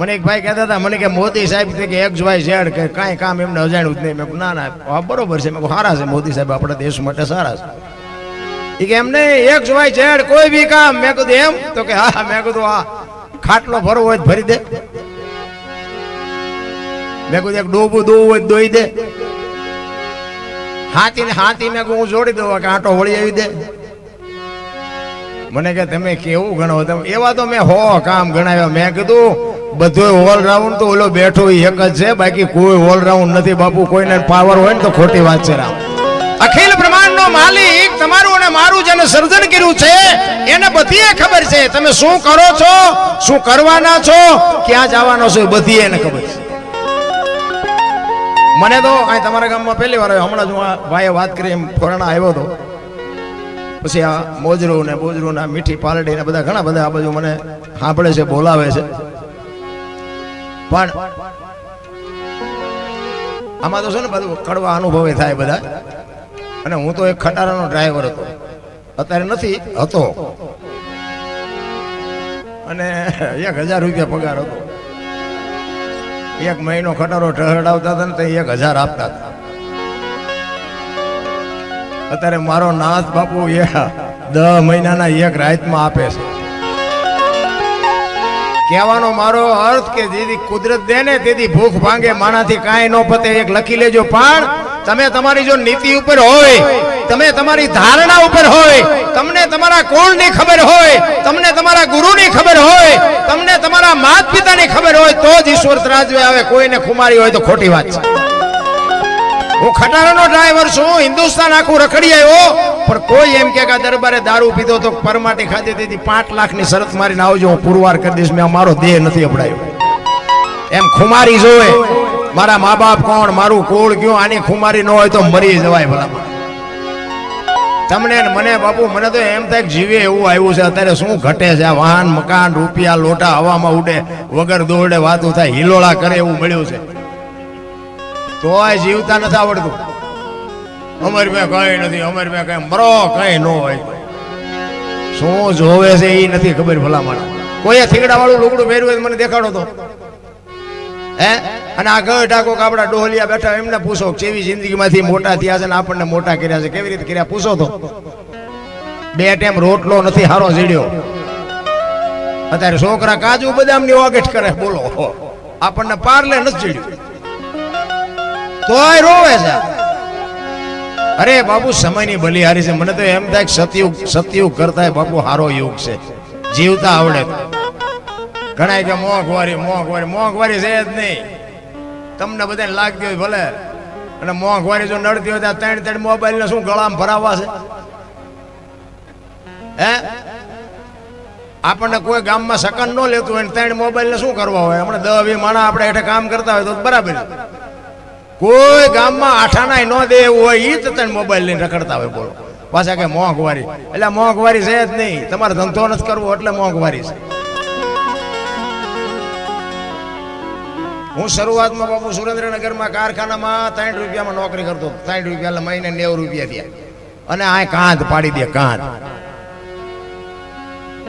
મને એક ભાઈ કહેતા હતા, મને કે મોદી સાહેબ કે એક્સ વાય ઝેડ કે કાંઈ કામ એમને અજાણ્યું જ નહીં. મેં ના ના બરોબર છે. મેં સારા છે મોદી સાહેબ, આપણા દેશ માટે સારા છે. એ કે, એમને એક્સ વાય ઝેડ કોઈ બી કામ. મેં કીધું, એમ? તો કે, હા મેં કીધું આ ખાટલો ભરવો હોય ભરી દે. મેં કીધું, એક ડોબું દોવું હોય દોઈ દે. હાથી ને હાથી મેં હું જોડી દઉં કે આટો વળી આવી દે. મને કે, તમે કેવું ગણો? તમે એવા તો મેં હો કામ ગણાવ્યા. મેં કીધું બધું ઓલરાઉન્ડ તો ઓલો બેઠો એક જ છે, બાકી કોઈ ઓલરાઉન્ડ નથી. બાપુ, કોઈને પાવર હોય ને તો ખોટી વાત છે, રામ. અખિલ બ્રહ્માંડનો માલિક તમારું અને મારું જેને સર્જન કર્યું છે, એને બધી ખબર છે. તમે શું કરો છો? શું કરવાના છો? ક્યાં જવાનો છો બધી એને ખબર છે. મને તો અહીં તમારા ગામમાં પહેલી વાર હમણાં જ હું ભાઈએ વાત કરી, એમ ફોરણા આવ્યો હતો પછી આ મોજરું ને બોજરું ને મીઠી પાલડી ને બધા ઘણા બધા આ બાજુ મને સાંભળે છે, બોલાવે છે. પણ આમાં તો છે ને બધું કડવા અનુભવે થાય બધા. અને હું તો એક ખટારાનો ડ્રાઈવર હતો. અત્યારે નથી, હતો. અને એક હજાર રૂપિયા પગાર હતો. એક મહિનો ખટારો ઠહડાવતા હતા ને તો એક હજાર આપતા હતા. અત્યારે મારો નાથ બાપુ એ દહ મહિનાના એક રાતમાં આપે છે. કહેવાનો મારો અર્થ કે જેથી કુદરત દે ને તેથી ભૂખ ભાંગે માનાથી કાંઈ ન પતે, એક લખી લેજો. પણ તમે તમારી જો નીતિ ઉપર હોય, તમે તમારી ધારણા ઉપર હોય, તમને તમારા કુળની ખબર હોય, તમને તમારા ગુરુની ખબર હોય, તમને તમારા માત પિતાની ખબર હોય, તો જ ઈશ્વર ત્રાજવે આવે. કોઈને ખુમારી હોય તો ખોટી વાત છે. હું ખટારાનો ડ્રાઈવર છું, હિન્દુસ્તાન આખું રખડી આવ્યો. પણ કોઈ એમ કે દરબારે દારૂ પીધો તો પરમાટી ખાધી તેથી પાંચ લાખની શરત મારીને આવજો, હું પુરવાર કરી દઈશ. મેં મારો દેહ નથી અપડાયો. એમ ખુમારી જોવે, મારા મા બાપ કોણ, મારું કોળ કયું, આની ખુમારી ન હોય તો મરી જવાય ભલામણ. તમને મને બાપુ, મને તો એમ થાય જીવે એવું આવ્યું છે. અત્યારે શું ઘટે છે? આ વાહન, મકાન, રૂપિયા, લોટા હવામાં ઉડે, વગર દોડે વાતું થાય, હિલોળા કરે એવું મળ્યું છે. તોય જીવતા નથી આવડતું. અમારી મેં કઈ નથી, અમારી મેં કઈ મરો કઈ ન હોય. શું જોવે છે એ નથી ખબર ભલામણ. કોઈએ થીગડા વાળું લુગડું પહેર્યું મને દેખાડો તો. હે? અને આ ગયો ટાકો આપણા ડોહલિયા બેઠા એમને પૂછો કેવી જિંદગીમાંથી મોટા થયા છે ને આપણને મોટા કર્યા છે, કેવી રીતે કર્યા, પૂછો તો. બે ટાઈમ રોટલો નથી, હારો જીડ્યો અત્યારે છોકરા કાજુ બદામની ઓગેટ કરે, બોલો. આપણને પારલે નથી જીડ્યું તોય રોવે છે. અરે બાબુ સમયની બલિહારી છે. મને તો એમ થાય સતયુગ સતયુગ કરતા બાપુ હારો યુગ છે. જીવતા આવડે. ઘણા કે મોંઘવારી મોંઘવારી મોંઘવારી છે જ નહીં. તમને બધાને લાગતી હોય ભલે. અને મોંઘવારી જો નડતી હોય ત્યાં ત્રણ ત્રણ મોબાઈલ ને શું ગળામાં ભરાવવા છે? હે? આપણને કોઈ ગામમાં સકન ન લેતું હોય ત્રણ મોબાઈલ ને શું કરવા હોય? હમણાં દસ વી માણસ આપણે હેઠે કામ કરતા હોય તો બરાબર. કોઈ ગામમાં આઠાના ન દે એવું હોય, ઈ જ તને મોબાઈલ લઈને રખડતા હોય, બોલો. પાછા કે મોંઘવારી. એટલે મોંઘવારી છે જ નહીં. તમારે ધંધો નથી કરવો એટલે મોંઘવારી છે. હું શરૂઆતમાં બાપુ સુરેન્દ્રનગરમાં કારખાનામાં ત્રણ રૂપિયામાં નોકરી કરતો ત્રણ રૂપિયા મહિને નેવું રૂપિયા થયા. અને આ કાંધ પાડી દે, કાંધ.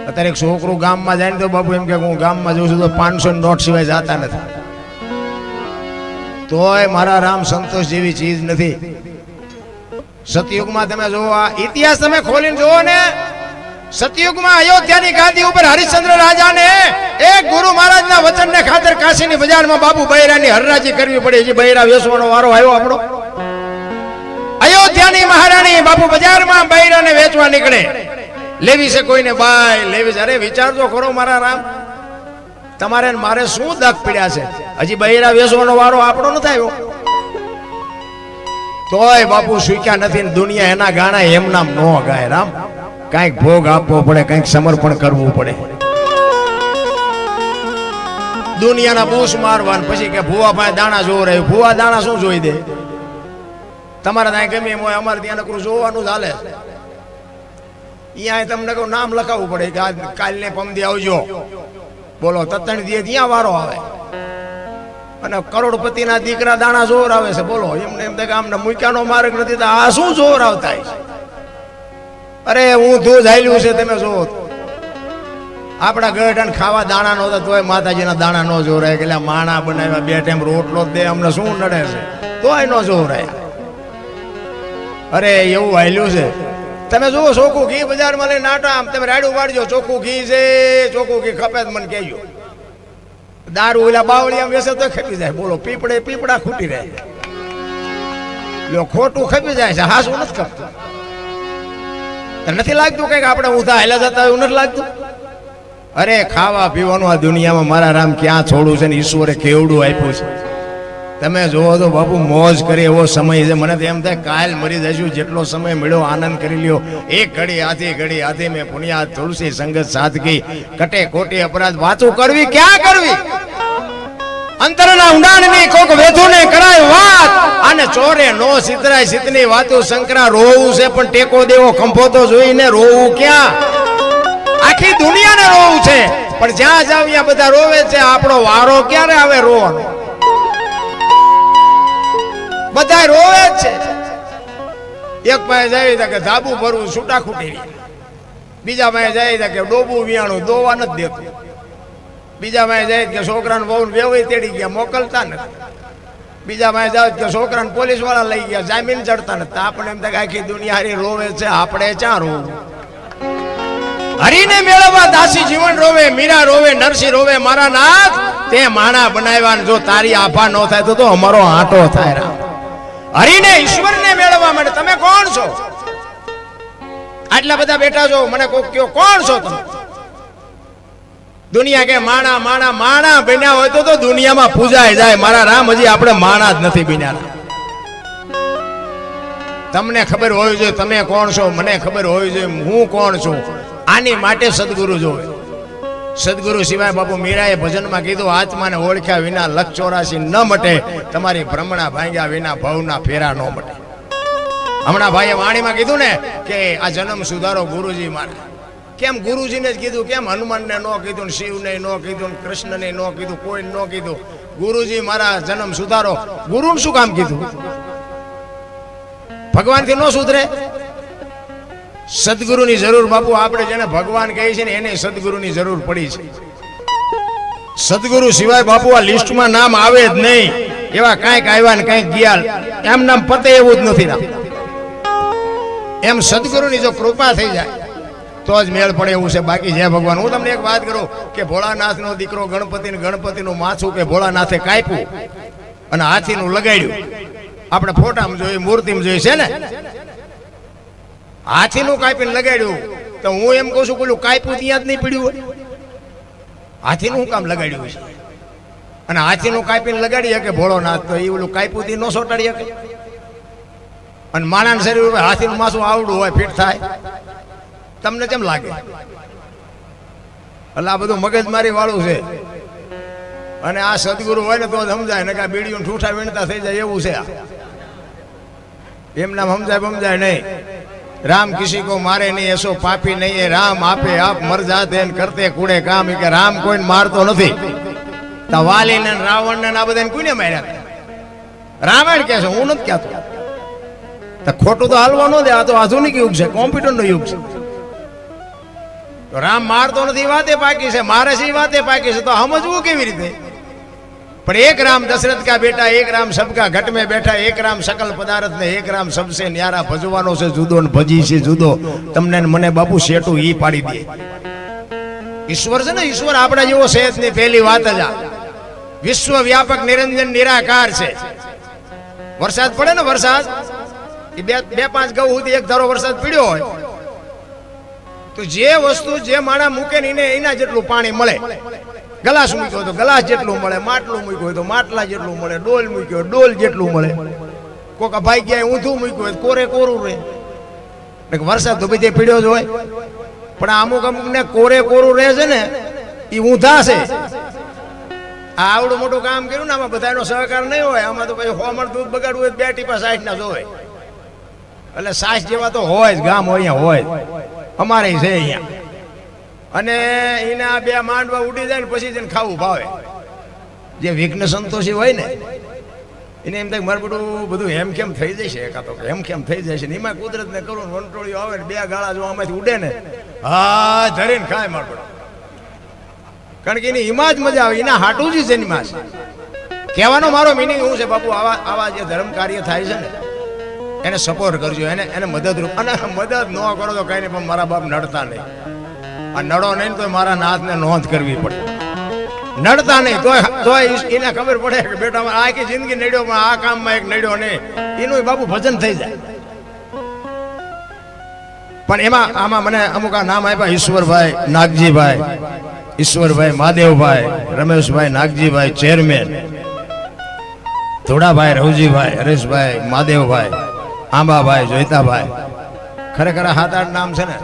અત્યારે એક છોકરું ગામમાં જાય ને તો બાપુ એમ કે હું ગામમાં જઉં છું તો પાંચસો નોટ સિવાય જાતા નથી. તોય મારા રામ સંતોષ જેવી ચીજ નથી. સતયુગમાં તમે જોવો આ ઇતિહાસ તમે ખોલીને જોવો ને, સતયુગમાં અયોધ્યાની ગાદી ઉપર હરિશ્ચંદ્ર રાજાને એક ગુરુ મહારાજના વચનને ખાતર કાશીની બજારમાં બાબુ બૈરાની હરરાજી કરવી પડે. છે બૈરા વેચવાનો વારો આવ્યો આપણો. અયોધ્યાની મહારાણી બાપુ બજારમાં બૈરાને વેચવા નીકળે. લેવી છે કોઈને બાય, લેવી છે. અરે વિચારજો ખરો મારા રામ. તમારે મારે શું દખ પીડ્યા છે? હજી બહેરા વેચવાનો વારો આપણો નથી આવ્યો. તોય બાપુ શીખ્યા નથી દુનિયા એના ગાણા એમ નામ નો ગાય, રામ. કાંઈક ભોગ આપવો પડે, કાંઈક સમર્પણ કરવું પડે. દુનિયાના બૂસ મારવાન પછી કે ભૂવા પાસે દાણા જોવો રહ્યું. ભૂવા દાણા શું જોઈ દે? તમારે ત્યાં ગમે હોય, અમારે ત્યાં નકરું જોવાનું ચાલે અહીંયા તમને કહું, નામ લખાવવું પડે કે કાલને પમદી આવજો. બોલો તત્ણ દે ત્યાં વારો આવે. અને કરોડપતિના દીકરા દાણા જોર આવે છે, બોલો, એમને એમ કે આમને મૂક્યાનો માર્ગ નથી, તો આ શું જોર આવતા છે? અરે, હું ધૂજ હાલ્યું છે, તમે જો આપણા ગઢાને ખાવા દાણા નો તોય માતાજીના દાણા ન જોરાય, કે માણા બનાવ્યા, બે ટાઈમ રોટલો દે, અમને શું નડે છે? તોય ન જોરાય. અરે, એવું હાલ્યું છે. તમે જુઓ, ચોખ્ખું ઘી બજારમાં લઈને નાટા આમ તમે રાડું પાડજો ચોખ્ખું ઘી છે, ચોખ્ખું ઘી ખપે મને કહેજો. દારૂ ઓલા બાવળી આમ વેસે તો ખપી જાય. બોલો, પીપળે પીપળા ખૂટી રહે. લો ખોટું ખપી જાય છે હાસું નથી ખપતું. નથી લાગતું કંઈક આપણે ઊંધા હેલા જતા એવું નથી લાગતું? અરે, ખાવા પીવાનું આ દુનિયામાં મારા રામ ક્યાં છોડું છે ને ઈશ્વરે કેવડું આપ્યું છે? તમે જોવો તો બાપુ, મોજ કરી એવો સમય છે. મને તો એમ થાય, કાલ મરી જશું જેટલો સમય મળ્યો, આનંદ કરી લ્યો. એક ઘડી આથી ઘડી આથી મેં પુણ્યા, તુલસી સંગત, સાદગી, કટે કોટી અપરાધ, વાતું કરવી, ક્યાં કરવી? અંતરના ઊંડાણની કોક વેધુને કરાય વાત, અને ચોરે નો સિતરાય સિતની વાતો શંકરા રોવું છે, પણ ટેકો દેવો, ખંભો તો જોઈને રોવું ક્યાં? આખી દુનિયાને રોવું છે, પણ જ્યાં જાવ ત્યાં બધા રોવે છે, આપણો વારો ક્યારે આવે? રોવાનો. બધા રોવે જ છે. એક પાસે જાય કે ધાબુ ભરવું છૂટા ખૂટી બીજા પાસે જાય કે ડોબું, વિયાણું દોવા નથી દેતું. બીજા પાસે જાય કે છોકરાને બહુ વેવાઈ તેડી ગયા, મોકલતા નથી. બીજા પાસે જાય કે છોકરાને પોલીસવાળા લઈ ગયા, જામીન ચડતા નથી. આપણે એમ થાય આખી દુનિયા હારી રોવે છે, આપણે ક્યાં રોવું? હરીને મેળવવા દાસી જીવન રોવે, મીરા રોવે, નરસિંહ રોવે, મારા નાથ, તે માણા બનાવ્યા જો તારી આભા ન થાય તો તો અમારો આંટો થાય રામ. હરીને ઈશ્વરને મેળવવા માટે તમે કોણ છો? આટલા બધા બેઠા છો, મને કોક કયો કોણ છો તમે? દુનિયા કે માણા માણા માણા બન્યા હોય તો તો દુનિયામાં પૂજાય જાય. મારા રામ હજી આપણે માણા જ નથી બન્યા. તમને ખબર હોવી જોઈએ તમે કોણ છો? મને ખબર હોવી જોઈએ હું કોણ છું? આની માટે સદગુરુ જોવે. સદગુરુ સિવાય બાપુ મીરાએ ભજનમાં કીધું, આત્માને ઓળખ્યા વિના લક્ષ ચોરાશી ન મટે, તમારી ભ્રમણા ભાંગ્યા વિના ભવના ફેરા ન મટે. હમણાં ભાઈએ વાણીમાં કીધું ને કે આ જન્મ સુધારો ગુરુજી મારે. કેમ ગુરુજીને જ કીધું, કેમ હનુમાનને ન કીધું, ને શિવને ન કીધું, ને કૃષ્ણને ન કીધું, કોઈ ન કીધું. ગુરુજી મારા જન્મ સુધારો, ગુરુને શું કામ કીધું? ભગવાનથી ન સુધરે? સદગુરુની જરૂર બાપુ, આપણે જેને ભગવાન કહે છે ને એને સદગુરુની જરૂર પડી છે. સદગુરુ સિવાય બાપુ, આ લિસ્ટમાં નામ આવે જ નહીં. એવા કાંઈક આવ્યા ને કાંઈક ગયા. એમ નામ પતે એવું જ નથી નામ એમ સદગુરુની જો કૃપા થઈ જાય, તો જ મેળ પડે એવું છે. બાકી જય ભગવાન. હું તમને એક વાત કરું કે ભોળાનાથનો દીકરો ગણપતિ ને ગણપતિનું માથું કે ભોળાનાથે કાપ્યું અને હાથીનું લગાડ્યું. આપણે ફોટામાં જોઈએ મૂર્તિમાં જોઈએ છે ને? હાથીનું કાપીને લગાડ્યું. તો હું એમ કહું છું, પેલું કાપ્યું ત્યાં જ નહીં પડ્યું હોય. હાથીનું કામ લગાડ્યું છે અને હાથીનું કાપીને લગાડી શકે ભોળો નાથ તો એ ઓલું કાપ્યું થી ન સોટાડી શકે. અને માણાના શરીર ઉપર હાથીનું માસું આવડું હોય, ફિટ થાય. તમને કેમ લાગે? એટલે આ બધું મગજમારી વાળું છે. અને આ સદગુરુ હોય ને તો સમજાય ને કે બીડીઓ ઠૂઠા વીણતા થઈ જાય એવું છે. એમ નામ સમજાય સમજાય નહીં. કો મારે નહીં, એસો પાપી નહીં, એ રામ આપે, આપ મર જાતે ને કરતે કુડે કામ. ઈ કે રામ કોઈને મારતો નથી. તવાલી ને રાવણને ને આ બધાને કોઈને માર્યા રામાયણ કે છે, હું નથી કહેતો. તો ખોટું તો હાલવા ન દે, આ તો આધુનિક યુગ છે, કોમ્પ્યુટરનો યુગ છે. તો રામ મારતો નથી વાતે પાકી છે, મારે છે વાતે પાકી છે, તો સમજવું કેવી રીતે? પણ એક રામ દશરથ કા બેટા, એક રામ સબકા ઘટ में બેઠા, એક રામ સકલ પદાર્થ ને એક રામ સબસે ન્યારા ભજવાનો છે, જુદો ને ભજી છે, જુદો. તમને મને બાપુ શેટું ઈ પાડી દે. ઈશ્વર છે ને, ઈશ્વર આપણા જેવો છે જ નહીં પહેલી વાત જ આ. વિશ્વ વ્યાપક નિરંજન નિરાકાર છે. વરસાદ પડે ને વરસાદ? એ બે બે પાંચ ગૌ સુધી એક ધારો વરસાદ પીડ્યો હોય, તો જે વસ્તુ જે માણા મૂકે ને એના જેટલું પાણી મળે. ગલાસ મૂક્યો તો ગલાસ જેટલું મળે, માટલું મૂક્યું હોય તો માટલા જેટલું મળે, ડોલ મૂક્યો ડોલ જેટલું મળે. કોક ભાઈ ગયા ઊંધું મૂક્યું હોય કોરે કોરું રહે વરસાદ તો બધે પીડ્યો જ હોય. પણ અમુક અમુક ને કોરે કોરું રહે છે ને એ ઊંધા છે. આ આવડું મોટું કામ કર્યું ને આમાં બધાનો સહકાર નહીં હોય, આમાં તો પછી હોમણ દૂધ બગાડવું હોય બે ટીપા સાઠ ના જોવે એટલે સાસ જેવા તો હોય જ, ગામ હોય અહીંયા હોય અમારે છે અહીંયા. અને એના બે માંડવા ઉડી જાય ને પછી જઈને ખાવું ભાવે. જે વિઘ્ન સંતોષી હોય ને, એને એમ થાય મારું બધું બધું હેમ કેમ થઈ જશે એકા તો હેમ કેમ થઈ જશે ને એમાં કુદરત ને કરું વંટોળીઓ આવે ને બે ગાળા જો આમાંથી ઉડે ને, હા, ધરીને ખાય મારું કારણ કે એની હિમાજ મજા આવે, એના હાટું જ છે એની માં કહેવાનો મારો મિનિંગ શું છે, બાપુ, આવા આવા જે ધર્મ કાર્ય થાય છે ને, એને સપોર્ટ કરજો. એને એને મદદરૂપ, અને મદદ ન કરો તો કઈ નહીં, પણ મારા બાપ નડતા નહીં. આ નડો નહીં તો મારા નાથને નોંધ કરવી પડે. નડતા નહીં, તોય તોય એને ખબર પડે કે બેટા આખી જિંદગી નડ્યો, પણ આ કામમાં એક નડ્યો નહીં. એનું બાપુ ભજન થઈ જાય. પણ એમાં આમાં મને અમુક આ નામ આપ્યા, ઈશ્વરભાઈ નાગજીભાઈ. ઈશ્વરભાઈ મહાદેવભાઈ, રમેશભાઈ નાગજીભાઈ, ચેરમેન. ધોડાભાઈ રવજીભાઈ, હરેશભાઈ, મહાદેવભાઈ, આંબાભાઈ, જોઈતાભાઈ. ખરેખર સાત આઠ નામ છે ને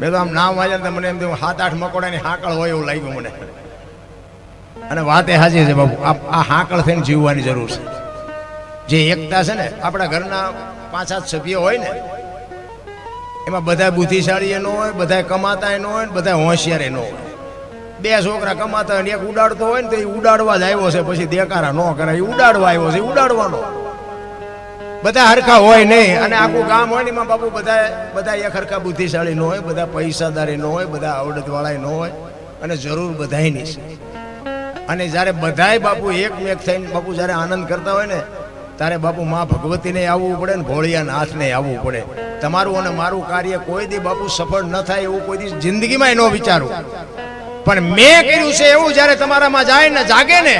મેં તો આમ નામ વાંચ્યા તો મને એમ થયું સાત આઠ મકોડાની હાંકળ હોય એવું લાગ્યું મને. અને વાત એ સાચી છે, બાપુ, આ હાકળ થઈને જીવવાની જરૂર છે. જે એકતા છે ને, આપણા ઘરના પાંચ સાત સભ્ય હોય ને, એમાં બધા બુદ્ધિશાળી એનો હોય બધા કમાતા એનો હોય ને બધા હોશિયાર એનો હોય. બે છોકરા કમાતા હોય એક ઉડાડતો હોય ને, તો એ ઉડાડવા જ આવ્યો છે, પછી દેકારા ન કરે એ ઉડાડવા આવ્યો છે ઉડાડવાનો. બધા હરખા હોય નહીં. અને આખું ગામ હોય ને બાપુ બધા બધા એક હરખા બુદ્ધિશાળી ન હોય, બધા પૈસાદારી ન હોય, બધા આવડતવાળા ન હોય, અને જરૂર બધાયની છે. અને જ્યારે બધાય બાપુ એકમેક થઈને બાપુ જ્યારે આનંદ કરતા હોય ને, ત્યારે બાપુ માં ભગવતીને આવવું પડે ને ભોળિયા નાથને આવવું પડે. તમારું અને મારું કાર્ય કોઈ દી બાપુ સફળ ન થાય એવું કોઈ દી જિંદગીમાં ન વિચારું. પણ મેં કર્યું છે એવું જ્યારે તમારામાં જાય ને, જાગે ને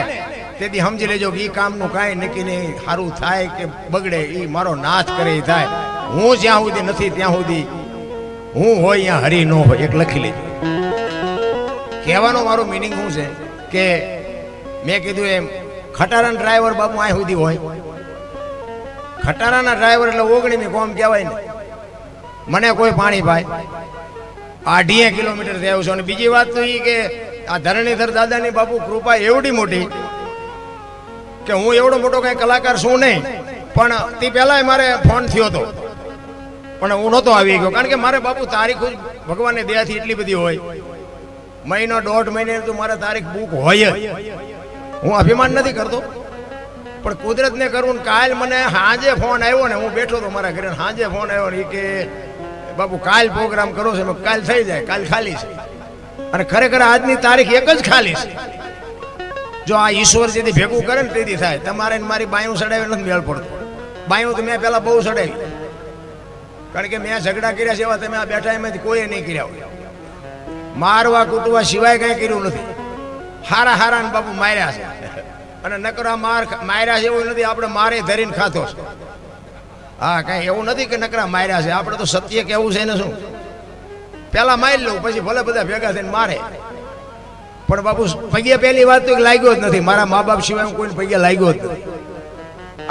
તેથી સમજી લેજો કે એ કામનું કાંઈ નક્કી નહીં. સારું થાય કે બગડે એ મારો નાથ કરે એ થાય. હું જ્યાં સુધી નથી ત્યાં સુધી હું હોય ત્યાં હરી ન હોય. એક લખી લેજો. કહેવાનો મારો મિનિંગ શું છે? કે મેં કીધું એમ, ખટારાના ડ્રાઈવર બાપુ આ સુધી હોય. ખટારાના ડ્રાઈવર એટલે ઓગણીમી કોમ કહેવાય ને. મને કોઈ પાણી ભાઈ અઢીએ કિલોમીટરથી આવ્યો અને બીજી વાત તો એ કે આ ધરણીધર દાદાની બાપુ કૃપા એવડી મોટી કે હું એવડો મોટો કઈ કલાકાર છું નહીં, પણ તે પહેલા મારે ફોન થયો હતો. પણ હું નહોતો આવી ગયો, કારણ કે મારે બાપુ તારીખ ભગવાનની દયાથી એટલી બધી હોય. મહિનો દોઢ મહિને તો મારે તારીખ બુક હોય હું અભિમાન નથી કરતો. પણ કુદરતને કરવું ને કાલ મને હાજે ફોન આવ્યો ને હું બેઠો હતો મારા ઘરે હાજે ફોન આવ્યો ને કે, બાપુ, કાલ પ્રોગ્રામ કરો છે. કાલ થઈ જાય, કાલ ખાલી છે. અને ખરેખર આજની તારીખ એક જ ખાલી છે. જો આ ઈશ્વર જેથી ભેગું કરે ને તેથી થાય. તમારે મારી બાયું સડાવી નથી મેળ પડતો. બાયું તો મેં પહેલાં બહુ સડાવી. કારણ કે મેં ઝઘડા કર્યા છે એવા તમે આ બેઠા એમાંથી કોઈએ નહીં કર્યા હોય. મારવા કૂટવા સિવાય કઈ કર્યું નથી. હારા હારા ને બાપુ માર્યા છે. અને નકરા માર માર્યા છે એવું નથી, આપણે મારે ધરીને ખાતો છે. હા, કઈ એવું નથી કે નકરા માર્યા છે. આપણે તો સત્ય કેવું છે ને શું? પેલા મારી લઉં, પછી ભલે બધા ભેગા થઈને મારે. પણ બાપુ પગે પહેલી વાત તો લાગ્યો જ નથી. મારા મા બાપ સિવાય કોઈને પગે લાગ્યો જ નથી.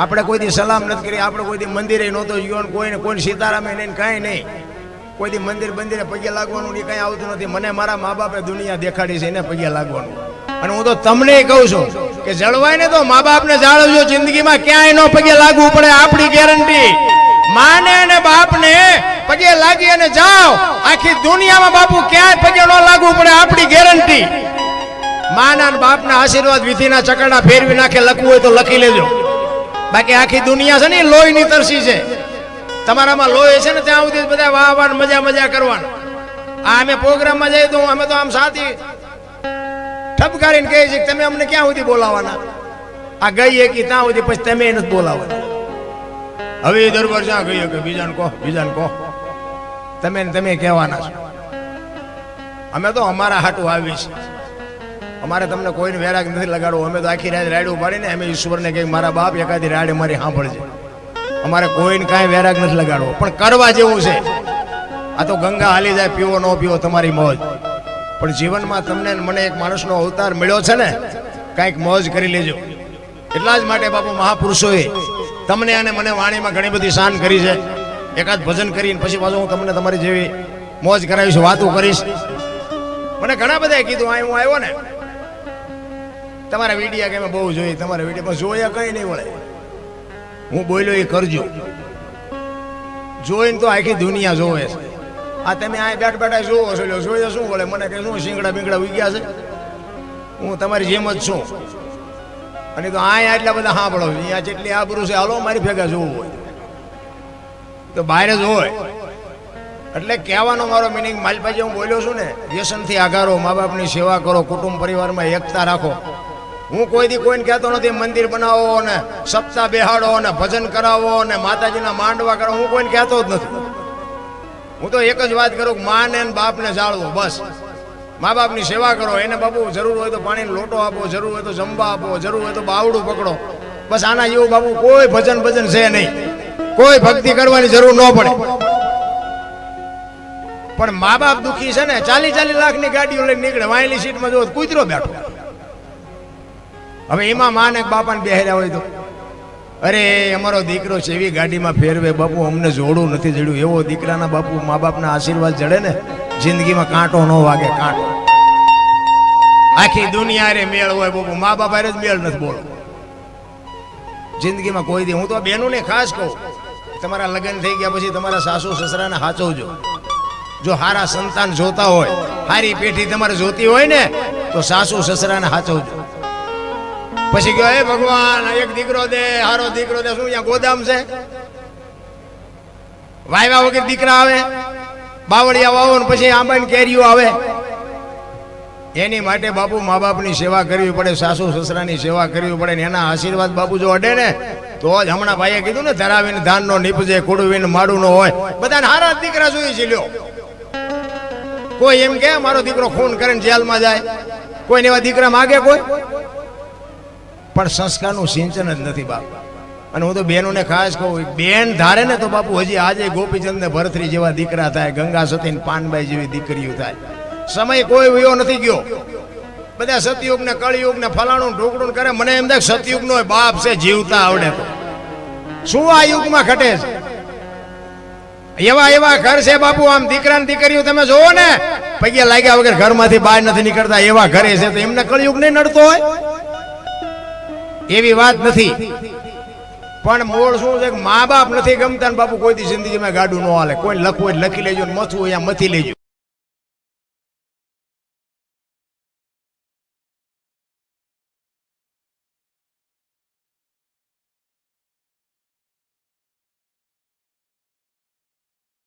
આપણે કોઈ દી સલામ નથી કરી, આપણે કોઈ દી મંદિરે નહોતો ગયો કોઈને કોઈ સીતારામે નહીં કાંઈ નહીં. કોઈ દી મંદિર બંદિરે પગે લાગવાનું ને કાંઈ આવતું નથી. મને મારા મા બાપે દુનિયા દેખાડી છે, એને પગે લાગવાનું. અને હું તો તમને કહું છું કે જળવાય ને તો મા બાપને જાળવજો જિંદગીમાં. ક્યાંય નો પગે લાગવું પડે, આપણી ગેરંટી. માને અને બાપને પગે લાગી અને જાઓ. આખી દુનિયામાં બાપુ ક્યાંય પગે ન લાગવું પડે, આપણી ગેરંટી. માના બાપના આશીર્વાદ વિધિના ચકડા ફેરવી નાખે, લખવું હોય તો લખી લેજો. બાકી આખી દુનિયા છે ને લોહીની તરસી છે. તમારામાં લોહી છે ને ત્યાં સુધી બધા વાહ વાહ મજા મજા કરવાના. આ અમે પ્રોગ્રામમાં જઈએ તો અમે તો આમ સાથી ઠપકારીને કહે છે કે તમે અમને ક્યાં સુધી બોલાવાના આ ગઈ કે ત્યાં સુધી પછી તમે નથી બોલાવવાના. હવે એ દરબાર જ્યાં ગઈ કે બીજાને કહો બીજાને કહો. તમે તમે કહેવાના છો. અમે તો અમારા હાટું આવી છે અમારે તમને કોઈને વેરાગ નથી લગાડવું. અમે તો આખી રાત પડે ને અમે ઈશ્વરને કહીએ મારા બાપ એકાદી રાડે મારી સાંભળજે. અમારે કોઈને કાંઈ વેરાગ નથી લગાડવો. પણ કરવા જેવું છે. આ તો ગંગા હાલી જાય, પીવો ન પીવો તમારી મોજ. પણ જીવનમાં તમને મને એક માણસનો અવતાર મળ્યો છે ને, કાંઈક મોજ કરી લેજો. એટલા જ માટે બાપુ મહાપુરુષોએ તમને અને મને વાણીમાં ઘણી બધી શાન કરી છે. એકાદ ભજન કરીને પછી પાછું હું તમને તમારી જેવી મોજ કરાવીશ, વાતો કરીશ. મને ઘણા બધાએ કીધું આ હું આવ્યો ને. તમારા વિડીયા કે બહુ જોઈ તમારા વીડિયો પણ જોયા કઈ નહીં મળે હું બોલ્યો, એ કરજો. જોઈને તો આખી દુનિયા જોવે છે. આ તમે આ બેઠ બેઠા જોવો છો, લ્યો જોઈએ શું બોલે મને કે શું શિંગડા બિંગડા ઉગ્યા છે? હું તમારી જેમ જ છું. અને તો આ એટલા બધા સાંભળો છો. અહીંયા જેટલી આબરૂ છે, હાલો, મારી ભેગા જોવું હોય. તો બહાર જ હોય. એટલે કહેવાનો મારો મિનિંગ માલપાજી હું બોલ્યો છું ને, વ્યસનથી આગારો મા બાપની સેવા કરો, કુટુંબ પરિવારમાં એકતા રાખો. હું કોઈ દી કોઈને કહેતો નથી, મંદિર બનાવો ને સપ્તાહ બેહાડો ને ભજન કરાવો ને માતાજીના માંડવા કરો. હું કોઈને કહેતો જ નથી. હું તો એક જ વાત કરું માને ને બાપને જાળવો, બસ. મા બાપની સેવા કરો. એને બાપુ જરૂર હોય તો પાણીનો લોટો આપો, જરૂર હોય તો જમવા આપો, જરૂર હોય તો બાવડું પકડો. બસ આના જેવું બાપુ કોઈ ભજન ભજન છે નહીં. કોઈ ભક્તિ કરવાની જરૂર ન પડે. પણ મા બાપ દુખી છે ને, ચાલી ચાલી લાખની ગાડીઓ લઈને નીકળે, વાયલી સીટમાં જો કૂતરો બેઠો. હવે એમાં માં ને બાપાને બેહર્યા હોય તો, અરે, અમારો દીકરો છે એવી ગાડીમાં ફેરવે, બાપુ, અમને જોડું નથી જડ્યું. એવો દીકરાના બાપુ મા બાપના આશીર્વાદ જડે ને, જિંદગીમાં કાંટો ન વાગે, કાંટો. આખી દુનિયા રે મેળ હોય, બાપુ. મા બાપ જ મેળ નથી બોલો જિંદગીમાં કોઈ દી, હું તો બહેનોને ખાસ કહું, તમારા લગ્ન થઈ ગયા પછી તમારા સાસુ સસરાને સાચવજો જો હારા સંતાન જોતા હોય, હારી પેઢી તમારે જોતી હોય ને, તો સાસુ સસરાને હાચવજો. પછી ગયો હે ભગવાન એક દીકરો દે, હારો દીકરો દે, શું અહીંયા ગોદામ છે? વાયવા વગર દીકરા આવે, બાવળિયા વાવો ને પછી આંબાની કેરીઓ આવે. એની માટે બાપુ મા બાપની સેવા કરવી પડે, સાસુ સસરાની સેવા કરવી પડે ને એના આશીર્વાદ બાપુ જો અડે ને, તો જ હમણાં ભાઈએ કીધું ને, ધરાવીને ધાન નો નીપજે કુડવીને માડું નો હોય. બધાને હારા દીકરા જોઈએ છે, લ્યો. કોઈ એમ કે, મારો દીકરો ખૂન કરીને જેલમાં જાય. કોઈને એવા દીકરા માગે કોઈ? પણ સંસ્કારનું સિંચન જ નથી બાપ. અને હું તો બહેનોને ખાસ કહું બેન ધારે ને તો બાપુ, હજી આજે ગોપીચંદ ને ભરતરી જેવા દીકરા થાય, ગંગા સતી પાનબાઈ જેવી દીકરીઓ થાય. સમય કોઈ વયો નથી ગયો. બધા સતયુગ ને કળિયુગ ને ફલાણું ઢોકડું કરે. મને એમ થાય સતયુગ નો બાપ છે, જીવતા આવડે તો. શું આ યુગમાં ઘટે છે? એવા એવા ઘર છે બાપુ, આમ દીકરા ને દીકરીઓ તમે જોવો ને. પૈયા લાગ્યા વગર ઘરમાંથી બહાર નથી નીકળતા, એવા ઘરે છે તો એમને કળિયુગ નહીં નડતો હોય. એવી વાત નથી. પણ મૂળ શું છે મા બાપ નથી ગમતા ને બાપુ કોઈ દી જિંદગીમાં ગાડું ન હાલે. કોઈ લખવું લખી લેજો ને મથવું હોય મથી લેજો.